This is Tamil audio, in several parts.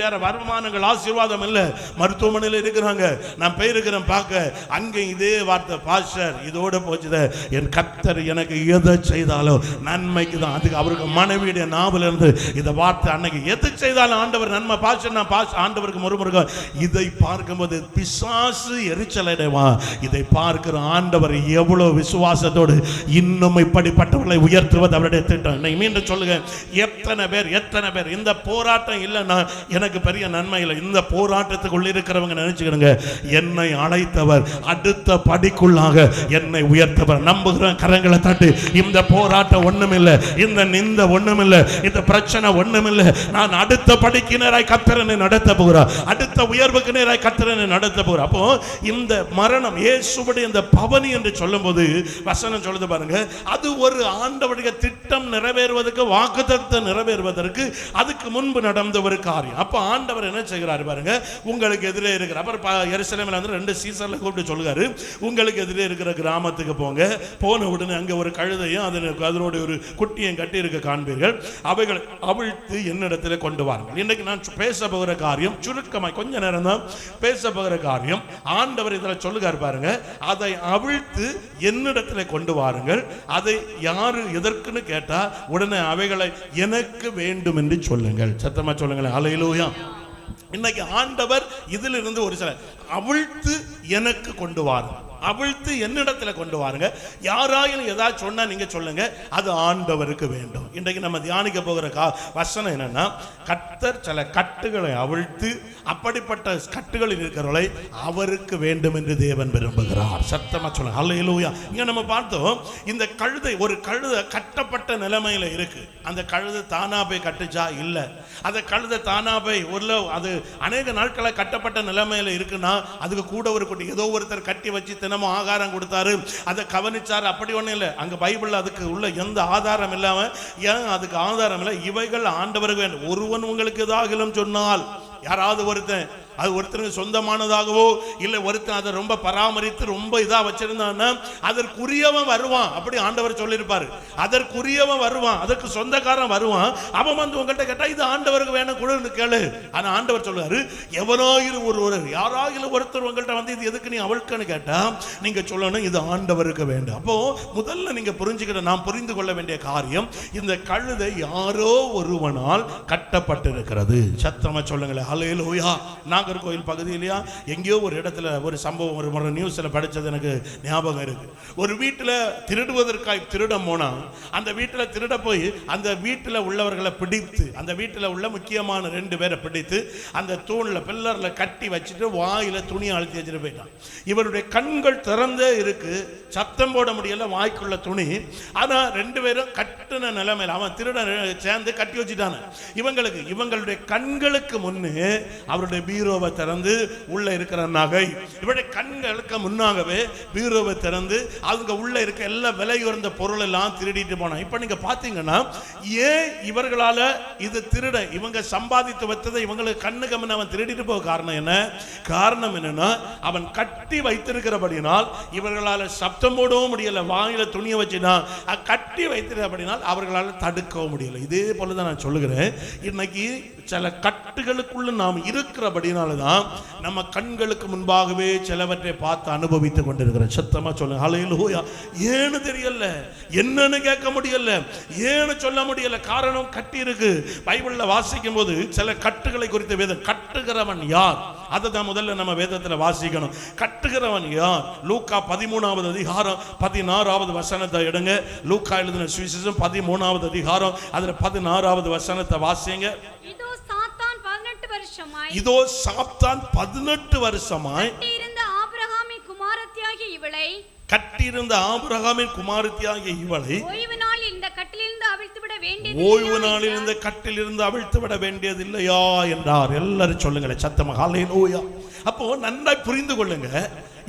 வேற வருமானங்கள் ஆசீர்வாதம் இல்ல. மருத்துவமனையில் இருக்கிறாங்க. நான் போயிருக்கிறேன் பார்க்க. அங்க இதே வார்த்தை பாஸ்டர் இதோட போச்சுத. என் கத்தர் எனக்கு எதை செய்தாலும் நன்மைக்கு தான். அதுக்கு அவருக்கு மனைவியுடைய நாவல இருந்து இந்த வார்த்தை அன்னைக்கு எது செய்தாலும் ஆண்டவர் நன்மை. பாஸ்டர் நான் பாஸ் ஆண்டவருக்கு மறுமுருக இதை பார்க்கும்போது பிசாசு எரிச்சல் அடைவான். இதை பார்க்கிற ஆண்டவர் எவ்வளவு விசுவாசத்தோடு இன்னும் இப்படிப்பட்டவர்களை உயர்த்துவது அவருடைய திட்டம். இன்னைக்கு மீண்டும் சொல்லுங்க. எத்தனை பேர் எத்தனை பேர்? இந்த போராட்டம் இல்லைன்னா எனக்கு பெரிய நன்மை இல்லை இந்த போராட்டத்துக்குள்ள இருக்கிறவங்க நினைச்சுக்கிடுங்க. என்னை அழைத்தவர் அடுத்த படிக்குள்ளாக என்னை உயர்த்தவர். நம்புகிற கரங்களை தட்டு. இந்த போராட்டம் ஒண்ணுமில்லை. இந்த நிந்த ஒண்ணுமில்லை. இந்த பிரச்சனை ஒண்ணுமில்லை. நான் அடுத்த படிக்கு நேராய் கத்திரனை நடத்த போகிறார் அடுத்த உயர்வுக்கு நேராய் கத்திரனை நடத்த போகிறார் அப்போ இந்த மரணம் இயேசுவுடைய இந்த பவனி என்று சொல்லும்போது வசனம் சொல்லுது பாருங்க. அது ஒரு ஆண்டவருடைய திட்டம் நிறைவேறுவதற்கு வாக்குத்தத்தை நிறைவேறுவதற்கு அதுக்கு முன்பு நடந்த ஒரு காரியம் அப்போ ஆண்டவர் என்ன செய்கிறார் பாருங்க உங்களுக்கு எதிரே இருக்கிற அப்புறம் ப- எருசலேமில் வந்து ரெண்டு சீசனில் கூப்பிட்டு சொல்லுகாரு உங்களுக்கு எதிரே இருக்கிற கிராமத்துக்கு போங்க போன உடனே அங்கே ஒரு கழுதையும் அதன் அதனுடைய ஒரு குட்டியும் கட்டி இருக்க காண்பீர்கள். அவைகளை அவிழ்த்து என்னிடத்தில் கொண்டு வாருங்கள். இன்னைக்கு நான் பேச போகிற காரியம் சுருக்கமாக கொஞ்ச நேரம் தான் பேச போகிற காரியம். ஆண்டவர் இதில் சொல்லுகார் பாருங்க அதை அவிழ்த்து என்னிடத்துல கொண்டு வாருங்கள். அதை யாரு எதற்குன்னு கேட்டால் உடனே அவைகளை எனக்கு வேண்டும் என்று சொல்லுங்கள். சத்தமாக சொல்லுங்களேன். அலையிலூயா இன்னைக்கு ஆண்டவர் இதிலிருந்து ஒரு சில அவிழ்த்து எனக்கு கொண்டு வாருங்க அவிழ்த்து என்னிடத்துல கொண்டு வாருங்க. யாராயிலும் ஏதாவது சொன்னா நீங்க சொல்லுங்க. அது ஆண்டவருக்கு வேண்டும். இன்றைக்கு நம்ம தியானிக்க போகிற கா வசனம் என்னன்னா கத்தர் சில கட்டுகளை அவிழ்த்து அப்படிப்பட்ட கட்டுகளில் இருக்கிறவர்களை அவருக்கு வேண்டும் என்று தேவன் விரும்புகிறார். சத்தமா சொல்லுங்க. அல்லையிலூயா இங்க நம்ம பார்த்தோம் இந்த கழுதை ஒரு கழுதை கட்டப்பட்ட நிலைமையில இருக்கு. அந்த கழுதை தானா போய் கட்டுச்சா? இல்ல. அந்த கழுதை தானா போய் ஒரு அது அநேக நாட்களா கட்டப்பட்ட நிலைமையில இருக்குன்னா அதுக்கு கூட ஒரு குட்டி ஏதோ ஒருத்தர் கட்டி வச்சு தினமும் ஆகாரம் கொடுத்தாரு. அதை கவனிச்சாரு. அப்படி ஒண்ணும் இல்லை. அங்க பைபிள்ல அதுக்கு உள்ள எந்த ஆதாரம் இல்லாம ஏன் அதுக்கு ஆதாரம் இல்லை? இவைகள் ஆண்டவர்கள் ஒருவன் உங்களுக்கு இதாகலும் சொன்னால் யாராவது ஒருத்தன் அது ஒருத்தருக்கு சொந்தமானதாகவோ இல்லை ஒருத்தன் அதை ரொம்ப பராமரித்து ரொம்ப இதாக வச்சிருந்தான்னா அதற்குரியவன் வருவான். அப்படி ஆண்டவர் சொல்லியிருப்பாரு. அதற்குரியவன் வருவான். அதற்கு சொந்தக்காரன் வருவான். அவன் வந்து உங்கள்கிட்ட கேட்டால் இது ஆண்டவருக்கு வேணும் கொடுன்னு கேளு. ஆனால் ஆண்டவர் சொல்லுவார் எவனோ இது ஒரு ஒரு யாராயிலும் ஒருத்தர் உங்கள்கிட்ட வந்து இது எதுக்கு நீ அவளுக்குன்னு கேட்டால் நீங்கள் சொல்லணும் இது ஆண்டவருக்கு வேண்டும். அப்போ முதல்ல நீங்கள் புரிஞ்சுக்கிற நாம் புரிந்து கொள்ள வேண்டிய காரியம் இந்த கழுதை யாரோ ஒருவனால் கட்டப்பட்டிருக்கிறது. சத்தமாக சொல்லுங்களேன். ஹalleluya நாகர்கோயில் பகுதியிலையா? எங்கேயோ ஒரு இடத்துல ஒரு சம்பவம் ஒரு முறை நியூஸில் படித்தது எனக்கு ஞாபகம் இருக்குது ஒரு வீட்டில் திருடுவதற்காக திருட போனால் அந்த வீட்டில் திருட போய் அந்த வீட்டில் உள்ளவர்களை பிடித்து அந்த வீட்டில் உள்ள முக்கியமான ரெண்டு பேரை பிடித்து அந்த தூணில் பில்லரில் கட்டி வச்சுட்டு வாயில் துணியை அழுத்தி வச்சுட்டு போயிட்டான். இவருடைய கண்கள் திறந்தே இருக்குது சத்தம் போட முடியல வாய்க்குள்ள துணி. ஆனால் ரெண்டு பேரும் கட்டின நிலைமையில் அவன் திருட சேர்ந்து கட்டி வச்சுட்டான. இவங்களுக்கு இவங்களுடைய கண்களுக்கு முன்னே அவருடைய பீரோ பீரோவை திறந்து உள்ளே இருக்கிற நகை. இவருடைய கண்களுக்கு முன்னாகவே பீரோவை திறந்து அவங்க உள்ளே இருக்க எல்லா விலை உயர்ந்த பொருள் எல்லாம் திருடிட்டு போனான். இப்போ நீங்கள் பார்த்தீங்கன்னா ஏன் இவர்களால் இது திருட இவங்க சம்பாதித்து வைத்ததை இவங்களுக்கு கண்ணுக்கு முன்ன அவன் திருடிட்டு போக காரணம் என்ன? காரணம் என்னன்னா அவன் கட்டி வைத்திருக்கிறபடினால் இவர்களால் சப்தம் போடவும் முடியலை வாயில துணியை வச்சுதான். கட்டி வைத்திருக்கிறபடினால் அவர்களால் தடுக்கவும் முடியலை. இதே போல தான் நான் சொல்லுகிறேன். இன்னைக்கு சில கட்டுகளுக்குள்ள நாம் இருக்கிறபடினால் தான் நம்ம கண்களுக்கு முன்பாகவே சிலவற்றை பார்த்து அனுபவித்துக் கொண்டிருக்கிறோம். சத்தமாக சொல்லுங்க. ஹோயா ஏன்னு தெரியல. என்னன்னு கேட்க முடியல. ஏன்னு சொல்ல முடியல. காரணம் கட்டி இருக்கு. பைபிள்ல வாசிக்கும் போது சில கட்டுகளை குறித்த வேதம். கட்டுகிறவன் யார்? அதை தான் முதல்ல நம்ம வேதத்துல வாசிக்கணும். கட்டுகிறவன் யார்? லூக்கா பதிமூணாவது அதிகாரம் பதினாறாவது வசனத்தை எடுங்க. லூக்கா எழுதின சுவிசேஷம் பதிமூணாவது அதிகாரம் அதுல பதினாறாவது வசனத்தை வாசிங்க. இதோ வருஷமாய் இதோ சாத்தான் பதினெட்டு வருஷமாய் கட்டியிருந்த ஆபிரகாமின் குமாரத்தியாகிய இவளை கட்டியிருந்த ஆபிரகாமின் குமாரத்தியாகிய இவளை ஓய்வு நாளில் இந்த கட்டிலிருந்து அவிழ்த்து விட வேண்டியது ஓய்வு நாளில் இந்த கட்டில் இருந்து அவிழ்த்து விட வேண்டியது இல்லையா என்றார். எல்லாரும் சொல்லுங்களேன் சத்தமாக ஹalleluya அப்போ நன்றாய் புரிந்து கொள்ளுங்க.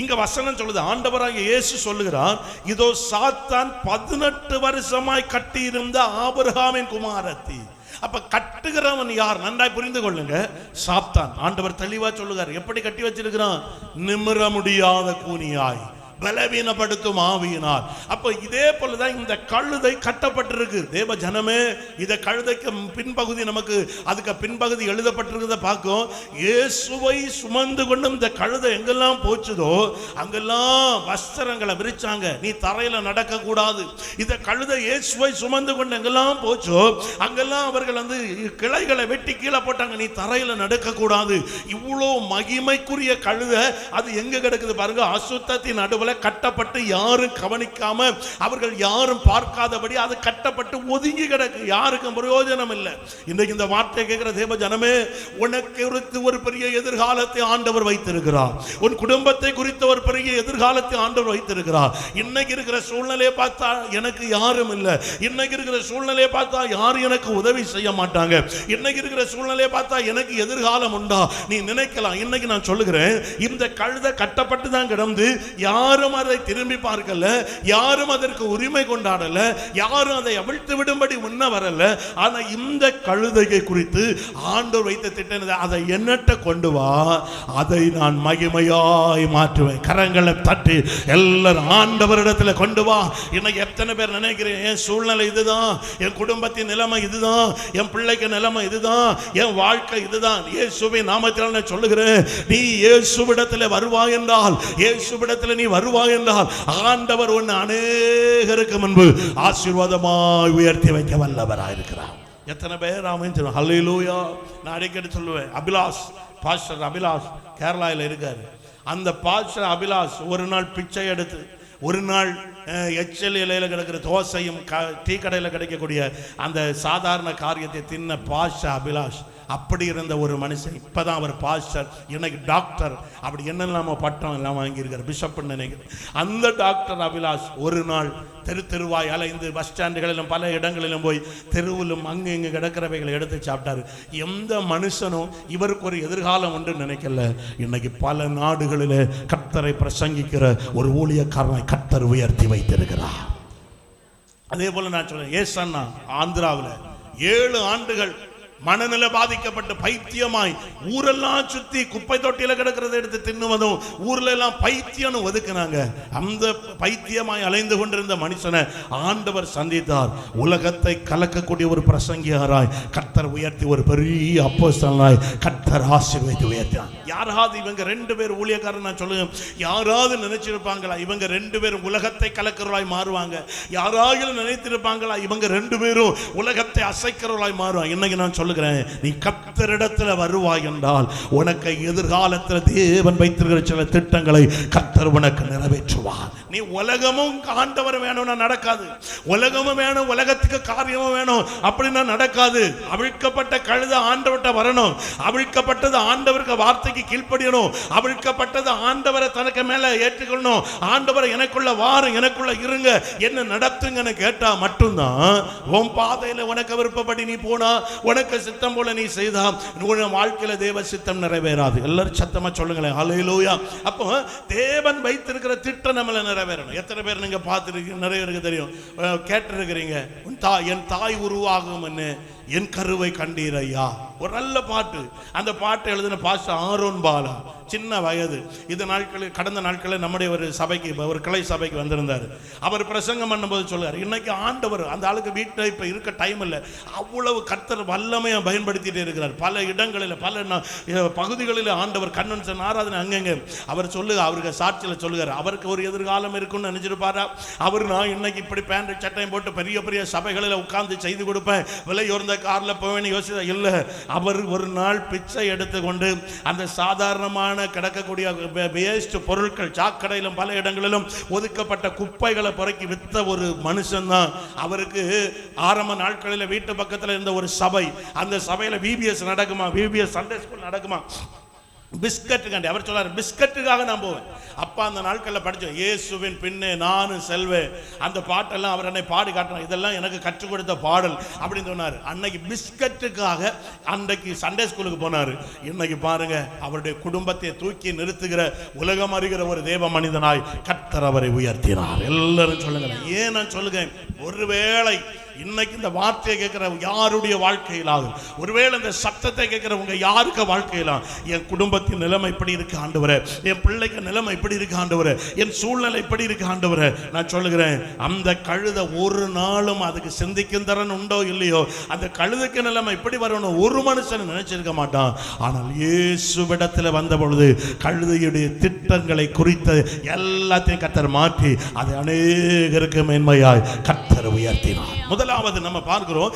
இங்க வசனம் சொல்லுது ஆண்டவராகிய இயேசு சொல்லுகிறார் இதோ சாத்தான் பதினெட்டு வருஷமாய் கட்டியிருந்த ஆபிரகாமின் குமாரத்தி. அப்ப கட்டுகிறவன் யார்? நன்றாய் புரிந்து கொள்ளுங்க. சாப்தான் ஆண்டவர் தெளிவா சொல்லுகிறார். எப்படி கட்டி வச்சிருக்கிறான்? நிமிர முடியாத கூனியாய். பலவீனப்படுத்தும் ஆவியினால். அப்போ இதே போலதான் இந்த கழுதை கட்டப்பட்டிருக்கு. தேவ ஜனமே இத கழுதைக்கு பின்பகுதி நமக்கு அதுக்கு பின்பகுதி எழுதப்பட்டிருக்கிறத பார்க்கும். இயேசுவை சுமந்து கொண்டு இந்த கழுதை எங்கெல்லாம் போச்சுதோ அங்கெல்லாம் வஸ்திரங்களை விரிச்சாங்க. நீ தரையில் நடக்க கூடாது இந்த கழுதை இயேசுவை சுமந்து கொண்டு எங்கெல்லாம் போச்சோ அங்கெல்லாம் அவர்கள் வந்து கிளைகளை வெட்டி கீழே போட்டாங்க. நீ தரையில் நடக்க கூடாது இவ்வளோ மகிமைக்குரிய கழுதை அது எங்க கிடக்குது பாருங்க அசுத்தத்தின் நடுவில் கட்டப்பட்டு யாரும் கவனிக்காம அவர்கள் யாரும் பார்க்காதபடி அது கட்டப்பட்டு ஒதுங்கி கிடக்கு. யாருக்கும் பிரயோஜனம் இல்லை. இன்னைக்கு இந்த வார்த்தை கேட்கிற தேவ ஜனமே உனக்கு குறித்து ஒரு பெரிய எதிர்காலத்தை ஆண்டவர் வைத்திருக்கிறார். உன் குடும்பத்தை குறித்த ஒரு பெரிய எதிர்காலத்தை ஆண்டவர் வைத்திருக்கிறார். இன்னைக்கு இருக்கிற சூழ்நிலையை பார்த்தா எனக்கு யாரும் இல்லை. இன்னைக்கு இருக்கிற சூழ்நிலையை பார்த்தா யாரும் எனக்கு உதவி செய்ய மாட்டாங்க. இன்னைக்கு இருக்கிற சூழ்நிலையை பார்த்தா எனக்கு எதிர்காலம் உண்டா? நீ நினைக்கலாம். இன்னைக்கு நான் சொல்லுகிறேன் இந்த கழுதை கட்டப்பட்டு தான் கிடந்து யாரும் அதை திரும்பி பார்க்கல யாரும் அதற்கு உரிமை கொண்டாடல யாரும் அதை அவிழ்த்து விடும்படி முன்ன வரல. ஆனா இந்த கழுதையை குறித்து ஆண்டவர் வைத்த திட்டம் அதை என்னட்ட கொண்டு வா அதை நான் மகிமையாய் மாற்றுவேன். கரங்களை தட்டி எல்லாரும் ஆண்டவரிடத்துல கொண்டு வா. இன்னைக்கு எத்தனை பேர் நினைக்கிறேன் என் சூழ்நிலை இதுதான் என் குடும்பத்தின் நிலைமை இதுதான் என் பிள்ளைக்கு நிலைமை இதுதான் என் வாழ்க்கை இதுதான். இயேசுவின் நாமத்தில் நான் சொல்லுகிறேன் நீ இயேசுவிடத்தில் வருவாய் என்றால் இயேசுவிடத்தில் நீ வரு வருவாய் என்றால் ஆண்டவர் ஒன்று அநேகருக்கு முன்பு ஆசீர்வாதமாய் உயர்த்தி வைக்க வல்லவராக இருக்கிறார். எத்தனை பேர் ஆமென் சொல்லுவோம் ஹல்லேலூயா நான் அடிக்கடி சொல்லுவேன் அபிலாஷ் பாஸ்டர் அபிலாஷ் கேரளாவில் இருக்கார். அந்த பாஸ்டர் அபிலாஷ் ஒரு நாள் பிச்சை எடுத்து ஒரு நாள் எச்சல் இலையில் கிடக்கிற தோசையும் க டீ கடையில் கிடைக்கக்கூடிய அந்த சாதாரண காரியத்தை தின்ன பாஷா அபிலாஷ் அப்படி இருந்த ஒரு மனுஷன் இப்போதான் அவர் பாஸ்டர் இன்னைக்கு டாக்டர் அப்படி என்னெல்லாம பட்டம் எல்லாம் வாங்கியிருக்கார். பிஷப்னு நினைக்கிறேன். அந்த டாக்டர் அபிலாஷ் ஒரு நாள் தெரு தெருவாய் அலைந்து பஸ் ஸ்டாண்டுகளிலும் பல இடங்களிலும் போய் தெருவிலும் அங்கு இங்கு கிடக்கிறவைகளை எடுத்து சாப்பிட்டாரு. எந்த மனுஷனும் இவருக்கு ஒரு எதிர்காலம் உண்டு நினைக்கல. இன்னைக்கு பல நாடுகளிலே கர்த்தரை பிரசங்கிக்கிற ஒரு ஊழியக்காரனை கர்த்தர் உயர்த்தி வைத்திருக்கிறார். அதே போல நான் சொல்றேன் ஏசன்னா ஆந்திராவில் ஏழு ஆண்டுகள் மனநிலை பாதிக்கப்பட்டு பைத்தியமாய் ஊரெல்லாம் சுத்தி குப்பை தொட்டியில கிடக்கிறத எடுத்து தின்னுவதும் ஊர்ல எல்லாம் பைத்தியம்னு ஒதுக்குனாங்க. அந்த பைத்தியமாய் அலைந்து கொண்டிருந்த மனுஷனை ஆண்டவர் சந்தித்தார். உலகத்தை கலக்கக்கூடிய ஒரு பிரசங்கியாராய் கத்தர் உயர்த்தி ஒரு பெரிய அப்போஸ்தலனாய் கத்தர் ஆசீர்வதித்து உயர்த்தினார். யாராவது இவங்க ரெண்டு பேர் ஊழியக்காரன் நான் சொல்லுங்க யாராவது நினைச்சிருப்பாங்களா இவங்க ரெண்டு பேரும் உலகத்தை கலக்கிறவர்களாய் மாறுவாங்க. யாராவது நினைத்திருப்பாங்களா இவங்க ரெண்டு பேரும் உலகத்தை அசைக்கிறவர்களாய் மாறுவாங்க. இன்னைக்கு நான் சொல்லுகிறேன். நீ கர்த்தரிடத்துல வருவாய் என்றால் உனக்கு எதிர்காலத்தில் தேவன் வைத்திருக்கிற சில திட்டங்களை கர்த்தர் உனக்கு நிறைவேற்றுவார். நீ உலகமும் ஆண்டவர் வேணும்னா நடக்காது. உலகமும் வேணும் உலகத்துக்கு காரியமும் வேணும். அப்படின்னா நடக்காது. அவிழ்க்கப்பட்ட கழுத ஆண்டவர்கிட்ட வரணும். அவிழ்க்கப்பட்டது ஆண்டவருக்கு வார்த்தைக்கு கீழ்ப்படியணும். அவிழ்க்கப்பட்டது ஆண்டவரை தனக்கு மேல ஏற்றுக்கொள்ளணும். ஆண்டவரை எனக்குள்ள வாரம் எனக்குள்ள இருங்க. என்ன நடத்துங்கன்னு கேட்டா மட்டும்தான் உன் பாதையில உனக்கு விருப்பப்படி நீ போனா உனக்கு சித்தம் போல நீ செய்தா உன் வாழ்க்கையில தேவ சித்தம் நிறைவேறாது. எல்லாரும் சத்தமா சொல்லுங்களேன். அலையிலூயா அப்போ தேவன் வைத்திருக்கிற திட்டம் நம்மளை நிறைவேறணும். எத்தனை பேர் நீங்க பார்த்துருக்கீங்க? நிறைய பேருக்கு தெரியும். கேட்டிருக்கிறீங்க. உன் தாய் என் தாய் உருவாகும் என் கருவை கண்டீர் ஐயா ஒரு நல்ல பாட்டு. அந்த பாட்டு எழுதின பாஸ்டர் ஆரோன் பாலா சின்ன வயது. இது நாட்களில் கடந்த நாட்களில் நம்முடைய ஒரு சபைக்கு ஒரு கிளை சபைக்கு வந்திருந்தார். அவர் பிரசங்கம் பண்ணும்போது சொல்லுவார் இன்னைக்கு ஆண்டவர் அந்த ஆளுக்கு வீட்டில் இப்போ இருக்க டைம் இல்லை அவ்வளவு கர்த்தர் வல்லமையை பயன்படுத்திட்டு இருக்கிறார். பல இடங்களில் பல ந- பகுதிகளில் ஆண்டவர் கன்வென்ஷன் ஆராதனை அங்கங்கே. அவர் சொல்லு அவருக்கு சாட்சியில் சொல்லுகிறார் அவருக்கு ஒரு எதிர்காலம் இருக்குன்னு நினைச்சிருப்பாரா? அவர் நான் இன்னைக்கு இப்படி பேண்ட் சட்டையும் போட்டு பெரிய பெரிய சபைகளில் உட்கார்ந்து செய்து கொடுப்பேன். விலை உயர்ந்த காரில் போவேன்னு யோசிச்சா இல்லை. அவர் ஒரு நாள் பிச்சை எடுத்துக்கொண்டு அந்த சாதாரணமான கிடக்கக்கூடிய வேஸ்ட் பொருட்கள் சாக்கடையிலும் பல இடங்களிலும் ஒதுக்கப்பட்ட குப்பைகளை பொறுக்கி வித்த ஒரு மனுஷன்தான். அவருக்கு ஆரம்ப நாட்களில் வீட்டு பக்கத்தில் இருந்த ஒரு சபை. அந்த சபையில் விபிஎஸ் நடக்குமா? விபிஎஸ் சண்டே ஸ்கூல் நடக்குமா? பிஸ்கட்டுக்காண்டி. அவர் சொல்லார் பிஸ்கட்டுக்காக நான் போவேன். அப்பா அந்த நாட்களில் படித்தோம் இயேசுவின் பின்னே நானும் செல்வேன். அந்த பாட்டெல்லாம் அவர் என்னை பாடி காட்டினார் இதெல்லாம் எனக்கு கற்றுக் கொடுத்த பாடல். அப்படின்னு சொன்னார். அன்னைக்கு பிஸ்கட்டுக்காக அன்றைக்கு சண்டே ஸ்கூலுக்கு போனார். இன்னைக்கு பாருங்க அவருடைய குடும்பத்தை தூக்கி நிறுத்துகிற உலகம் அறிகிற ஒரு தேவ மனிதனாய் கர்த்தர் அவரை உயர்த்தினார். எல்லாரும் சொல்லுங்க ஏன் நான் சொல்லுகிறேன்? ஒருவேளை இன்னைக்கு இந்த வார்த்தையை கேட்கிற யாருடைய வாழ்க்கையிலாகும் ஒருவேளை இந்த சத்தத்தை கேட்கிறவங்க யாருக்கு வாழ்க்கையிலாம் என் குடும்பத்தின் நிலைமை இப்படி இருக்கு ஆண்டவரே. என் பிள்ளைக்கு நிலைமை இப்படி இருக்கு ஆண்டவரே. என் சூழ்நிலை இப்படி இருக்கு ஆண்டவர. நான் சொல்லுகிறேன் அந்த கழுதை ஒரு நாளும் அதுக்கு சிந்திக்கும் திறன் உண்டோ இல்லையோ? அந்த கழுதைக்கு நிலைமை இப்படி வரணும் ஒரு மனுஷன் நினைச்சிருக்க மாட்டான். ஆனால் இயேசுவிடத்தில் வந்த பொழுது கழுதையுடைய திட்டங்களை குறித்த எல்லாத்தையும் கத்தர் மாற்றி அதை அநேகருக்கு மேன்மையாய் கத்தர் உயர்த்தினார். முதலாவது நம்ம பார்க்கிறோம்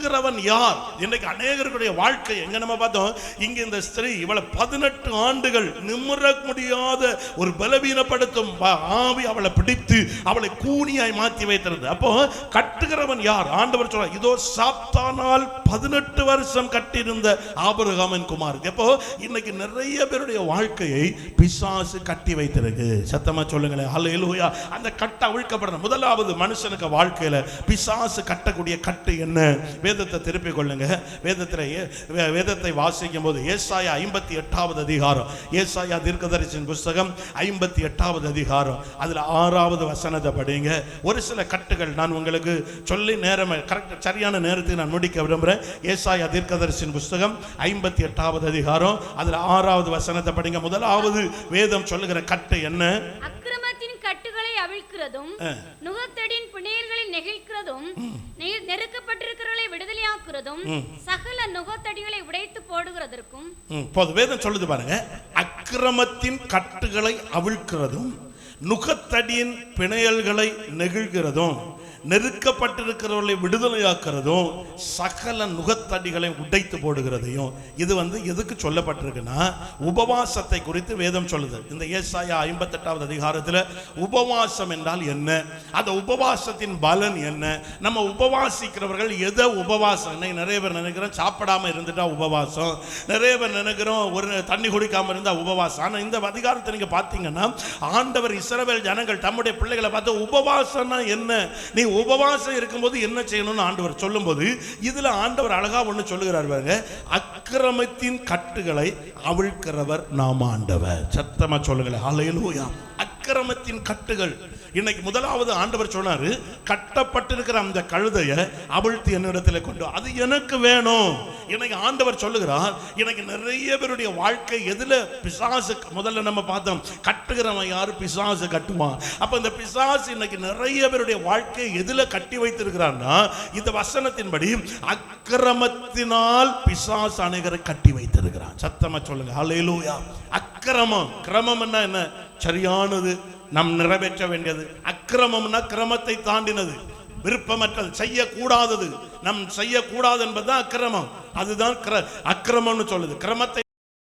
கட்டுகிறவன் யார்? இன்றைக்கு அநேகருடைய வாழ்க்கை எங்க நம்ம பார்த்தோம்? இங்க இந்த ஸ்திரீ இவளை பதினெட்டு ஆண்டுகள் நிமிர முடியாத ஒரு பலவீனப்படுத்தும் ஆவி அவளை பிடித்து அவளை கூனியாய் மாற்றி வைத்திருந்தது. அப்போ கட்டுகிறவன் யார்? ஆண்டவர் சொல்றார் இதோ சாப்தானால் பதினெட்டு வருஷம் கட்டியிருந்த ஆபிரகாமின் குமார் அப்போ இன்னைக்கு நிறைய பேருடைய வாழ்க்கையை பிசாசு கட்டி வைத்திருக்கு. சத்தமா சொல்லுங்களேன். அல்ல அல்லேலூயா அந்த கட்டை அவிழ்க்கப்படணும் முதலாவது மனுஷனுக்கு வாழ்க்கையில பிசாசு கட்டக்கூடிய கட்டு என்ன? வேதத்தை திருப்பிக் கொள்ளுங்க. வேதத்தில் வேதத்தை வாசிக்கும் போது ஏசாயா ஐம்பத்தி எட்டாவது அதிகாரம். ஏசாயா தீர்க்கதரிசின் புஸ்தகம் ஐம்பத்தி எட்டாவது அதிகாரம். அதுல ஆறாவது வசனத்தை படிங்க. ஒரு சில கட்டுகள் நான் உங்களுக்கு சொல்லி நேரம் கரெக்ட் சரியான நேரத்துக்கு நான் முடிக்க விரும்புகிறேன் ஏசாயா தீர்க்கதரிசின் புஸ்தகம் ஐம்பத்தி எட்டாவது அதிகாரம். அதுல ஆறாவது வசனத்தை படிங்க. முதலாவது வேதம் சொல்லுகிற கட்டு என்ன? அக்கிரமத்தின் கட்டுகளை அவிழ்க்கிறதும் நுகத்தடின் பிணையர்களில் நெகிழ்க்கிறதும் நெ- விடுதலையாக்குறதும் சகல நுகத்தடிகளை உடைத்து போடுகிறதற்கும் போதும் வேதம் சொல்லுது பாருங்க. அக்கிரமத்தின் கட்டுகளை அவிழ்க்கிறதும் நுகத்தடியின் பிணையல்களை நெகிழ்கிறதும் நெருக்கப்பட்டிருக்கிறவர்களை விடுதலையாக்குறதும் சகல நுகத்தடிகளை உடைத்து போடுகிறதையும் இது வந்து எதுக்கு சொல்லப்பட்டிருக்குன்னா உபவாசத்தை குறித்து வேதம் சொல்லுது. இந்த ஏசாயா ஐம்பத்தெட்டாவது அதிகாரத்தில் உபவாசம் என்றால் என்ன? அந்த உபவாசத்தின் பலன் என்ன? நம்ம உபவாசிக்கிறவர்கள் எதை உபவாசம்? இன்னைக்கு நிறைய பேர் நினைக்கிறோம் சாப்பிடாம இருந்துட்டா உபவாசம். நிறைய பேர் நினைக்கிறோம் ஒரு தண்ணி குடிக்காம இருந்தா உபவாசம். ஆனால் இந்த அதிகாரத்தை நீங்க பார்த்தீங்கன்னா ஆண்டவர் இஸ்ரவேல் ஜனங்கள் தம்முடைய பிள்ளைகளை பார்த்து உபவாசம்னா என்ன? நீ உபவாசம் இருக்கும்போது என்ன செய்யணும்னு ஆண்டவர் சொல்லும்போது இதுல ஆண்டவர் அழகா ஒண்ணு சொல்லுகிறார் பாருங்க அக்கிரமத்தின் கட்டுகளை அவிழ்க்கிறவர் நாம் ஆண்டவர். சத்தமா சொல்லுங்களேன். அலையலூயா அக்கிரமத்தின் கட்டுகள். இன்னைக்கு முதலாவது ஆண்டவர் சொன்னாரு கட்டப்பட்டிருக்கிற அந்த கழுதையை அவிழ்த்து என்னிடத்தில் கொண்டு அது எனக்கு வேணும். இன்னைக்கு ஆண்டவர் சொல்லுகிறார் எனக்கு நிறைய பேருடைய வாழ்க்கை எதுல? பிசாசு முதல்ல நம்ம பார்த்தோம் கட்டுகிறவன் யாரு? பிசாசு கட்டுவான் அப்ப இந்த பிசாசு இன்னைக்கு நிறைய பேருடைய வாழ்க்கை எதுல கட்டி வைத்திருக்கிறான்னா இந்த வசனத்தின்படி அக்கிரமத்தினால் பிசாசு அனைகரை கட்டி வைத்திருக்கிறான். சத்தமா சொல்லுங்க. அலையிலூயா அக்கிரமம். கிரமம் என்ன என்ன? சரியானது நாம் நிறைவேற்ற வேண்டியது. அக்கிரமம்னா கிரமத்தை தாண்டினது. விருப்பமற்றல் செய்யக்கூடாதது. நம் செய்யக்கூடாது என்பதுதான் அக்கிரமம். அதுதான் கிர- அக்கிரமம்னு சொல்லுது. கிரமத்தை